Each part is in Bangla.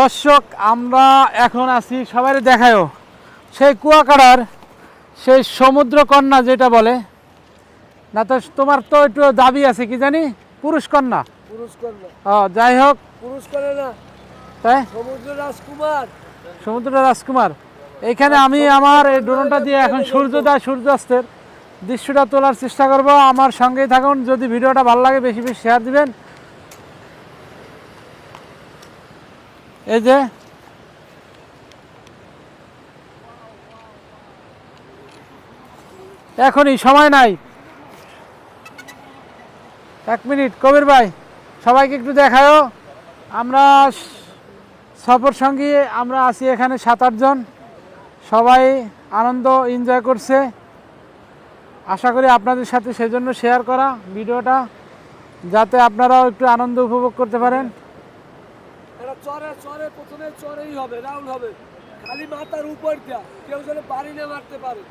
দর্শক আমরা এখন আছি সবাই দেখায়ও সেই কুয়াকাড়ার সেই সমুদ্র কন্যা যেটা বলে না তো তোমার তো একটু দাবি আছে কি জানি? পুরুষ কন্যা। ও যাই হোক। না তাই? সমুদ্র রাজকুমার। সমুদ্র রাজকুমার। এইখানে আমি আমার এই ড্রোনটা দিয়ে এখন সূর্যোদয় সূর্যাস্তের দৃশ্যটা তোলার চেষ্টা করব। আমার সঙ্গেই থাকুন। যদি ভিডিওটা ভালো লাগে বেশি বেশি শেয়ার দিবেন। এই যে। এখনই, সময় নাই। এক মিনিট, কবির ভাই, সবাইকে একটু দেখায়ও। আমরা সফর সঙ্গী, আমরা আছি এখানে সাত আটজন সবাই আনন্দ এনজয় করছে। আশা করি আপনাদের সাথে সেজন্য শেয়ার করা ভিডিওটা, যাতে আপনারাও একটু আনন্দ উপভোগ করতে পারেন। চরে চরে প্রথমে চরেই হবে রাউন্ড হবে। খালি মাথার উপর দিয়া কেউ যেন বাড়ি না মারতে পারে।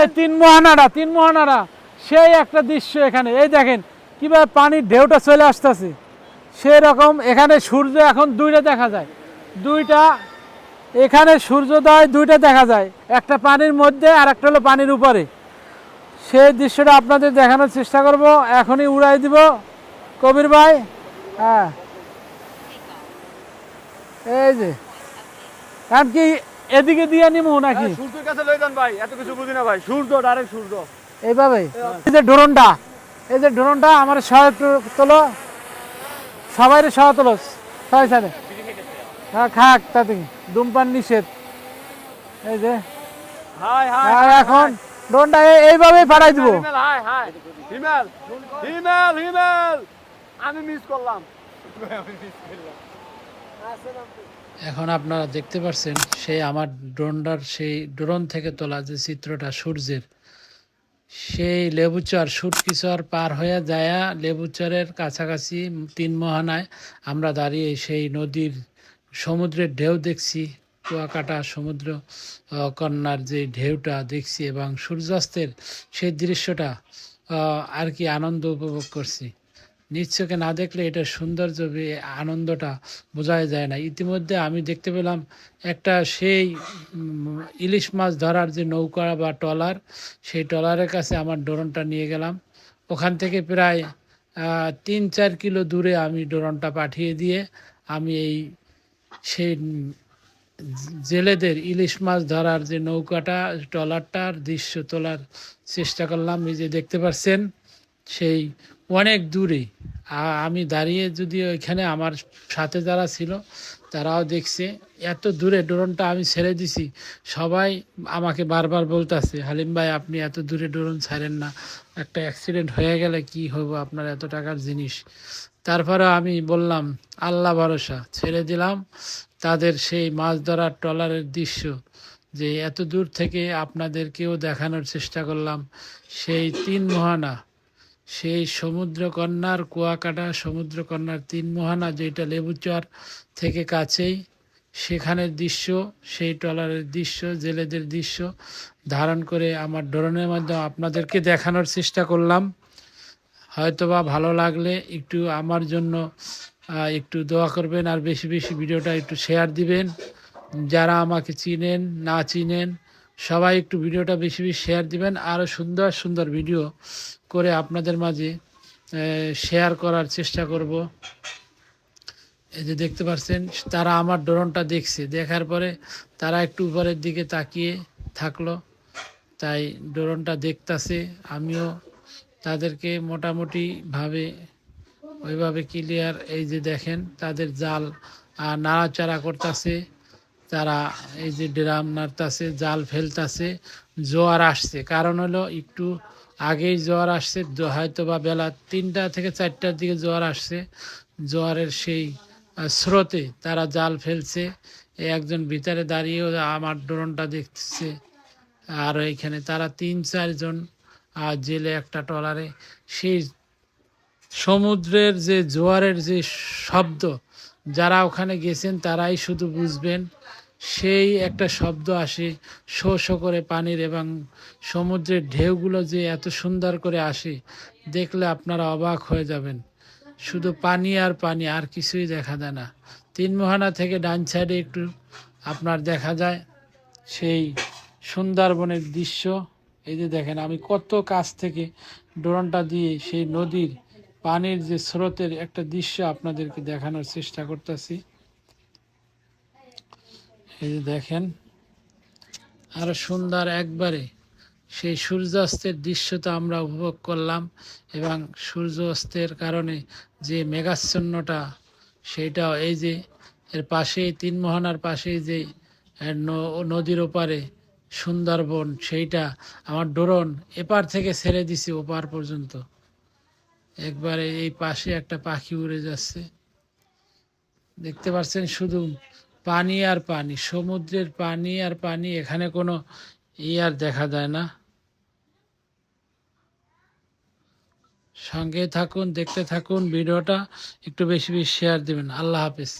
এই তিন মোহানারা তিন মোহানারা সেই একটা দৃশ্য এখানে। এই দেখেন কীভাবে পানির ঢেউটা চলে আসতেছে। সেই রকম এখানে সূর্য এখন দুইটা দেখা যায়। দুইটা এখানে সূর্যোদয় দুইটা দেখা যায়। একটা পানির মধ্যে আর একটা হলো পানির উপরে। সেই দৃশ্যটা আপনাদের দেখানোর চেষ্টা করব। এখনই উড়াই দিব। কবির ভাই হ্যাঁ। এই যে। কারণ কি এদিকে দিয়ে নিমু নাকি? সূর্যের কাছে লই যান ভাই এত কিছু বুঝি না ভাই। সূর্য ডাইরেক্ট সূর্য। এইভাবে। এই যে ড্রোনটা এই যে ড্রোনটা আমার সহ একটু তোলো। সবাই সহ তোলো সবাই সাথে হ্যাঁ খাক তাতে ধূমপান নিষেধ। এই যে। হাই হাই আর এখন ড্রোনটা এই- এইভাবেই পাঠাই দিব। Himel hi hi. হিমেল হিমেল হিমেল। আমি মিস করলাম। এখন আপনারা দেখতে পাচ্ছেন সেই আমার ড্রোনটার সেই ড্রোন থেকে তোলা যে চিত্রটা সূর্যের, সেই লেবুচর সুটকিচর পার হয়ে যায়া লেবুচরের কাছাকাছি তিন মোহনায় আমরা দাঁড়িয়ে সেই নদীর সমুদ্রের ঢেউ দেখছি, কুয়াকাটা সমুদ্র কন্যার যে ঢেউটা দেখছি এবং সূর্যাস্তের সেই দৃশ্যটা আর কি আনন্দ উপভোগ করছি। নিশ্চয়কে না দেখলে এটার সৌন্দর্য আনন্দটা বোঝাই যায় না। ইতিমধ্যে আমি দেখতে পেলাম একটা সেই ইলিশ মাছ ধরার যে নৌকা বা ট্রলার, সেই ট্রলারের কাছে আমার ড্রোনটা নিয়ে গেলাম। ওখান থেকে প্রায় তিন চার কিলো দূরে আমি ড্রোনটা পাঠিয়ে দিয়ে আমি এই সেই জেলেদের ইলিশ মাছ ধরার যে নৌকাটা, ট্রলারটার দৃশ্য তোলার চেষ্টা করলাম। এই যে দেখতে পাচ্ছেন সেই অনেক দূরে। আমি দাঁড়িয়ে যদি ওইখানে আমার সাথে যারা ছিল, তারাও দেখছে, এত দূরে ড্রোনটা আমি ছেড়ে দিছি। সবাই আমাকে বারবার বলতেছে, হালিম ভাই, আপনি এত দূরে ড্রোন ছাড়েন না। একটা অ্যাক্সিডেন্ট হয়ে গেলে কি হব আপনার এত টাকার জিনিস? তারপরে আমি বললাম, আল্লাহ ভরসা, ছেড়ে দিলাম তাদের সেই মাছ ধরার ট্রলারের দৃশ্য যে এত দূর থেকে আপনাদেরকেও দেখানোর চেষ্টা করলাম। সেই তিন মোহানা সেই সমুদ্রকন্যার কুয়াকাটা, সমুদ্রকন্যার তিন মোহানা যেটা লেবুচর থেকে কাছেই, সেখানের দৃশ্য, সেই ট্রলারের দৃশ্য, জেলেদের দৃশ্য ধারণ করে আমার ড্রোনের মাধ্যমে আপনাদেরকে দেখানোর চেষ্টা করলাম। হয়তোবা ভালো লাগলে একটু আমার জন্য একটু দোয়া করবেন আর বেশি বেশি ভিডিওটা একটু শেয়ার দিবেন। যারা আমাকে চিনেন, না চিনেন সবাই একটু ভিডিওটা বেশি বেশি শেয়ার দিবেন। আরও সুন্দর সুন্দর ভিডিও করে আপনাদের মাঝে শেয়ার করার চেষ্টা করব। এই যে দেখতে পাচ্ছেন, তারা আমার ড্রোনটা দেখছে। দেখার পরে তারা একটু উপরের দিকে তাকিয়ে থাকল। তাই ড্রোনটা দেখতাছে। আমিও তাদেরকে মোটামুটি ভাবে ওইভাবে ক্লিয়ার এই যে দেখেন, তাদের জাল নাড়াচাড়া করতেছে। তারা এই যে ড্রাম নাড়তাছে জাল ফেলতাছে, জোয়ার আসছে। কারণ হলো একটু আগেই জোয়ার আসছে হয়তো বা বেলা তিনটা থেকে চারটার দিকে জোয়ার আসছে। জোয়ারের সেই স্রোতে তারা জাল ফেলছে। একজন ভিতরে দাঁড়িয়েও আমার ড্রোনটা দেখছে আর এখানে তারা তিন চারজন জেলে একটা ট্রলারে। সেই সমুদ্রের যে জোয়ারের যে শব্দ, যারা ওখানে গেছেন তারাই শুধু বুঝবেন। সেই একটা শব্দ আসে, শো শো করে পানির এবং সমুদ্রের ঢেউগুলো যে এত সুন্দর করে আসে, দেখলে আপনারা অবাক হয়ে যাবেন। শুধু পানি আর পানি, আর কিছুই দেখা যায় না। তিন মোহানা থেকে ডান সাইডে একটু আপনার দেখা যায় সেই সুন্দরবনের দৃশ্য। এই যে দেখেন, আমি কত কাছ থেকে ড্রোনটা দিয়ে সেই নদীর পানির যে স্রোতের একটা দৃশ্য আপনাদেরকে দেখানোর চেষ্টা করতেছি। এই যে দেখেন, আরও সুন্দর একবারে সেই সূর্যাস্তের দৃশ্য তো আমরা উপভোগ করলাম এবং সূর্যাস্তের কারণে যে মেঘাচ্ছন্নটা, সেইটাও এই যে এর পাশেই তিন মোহনার পাশেই যে নদীর ওপারে সুন্দরবন, সেইটা আমার ডোরন এপার থেকে ছেড়ে দিছি ওপার পর্যন্ত। একবারে এই পাশে একটা পাখি উড়ে যাচ্ছে। দেখতে পাচ্ছেন শুধু পানি আর পানি, সমুদ্রের পানি আর পানি, এখানে কোনো ই আর দেখা দেয় না। সঙ্গে থাকুন, দেখতে থাকুন, ভিডিওটা একটু বেশি বেশি শেয়ার দেবেন। আল্লাহ হাফিজ।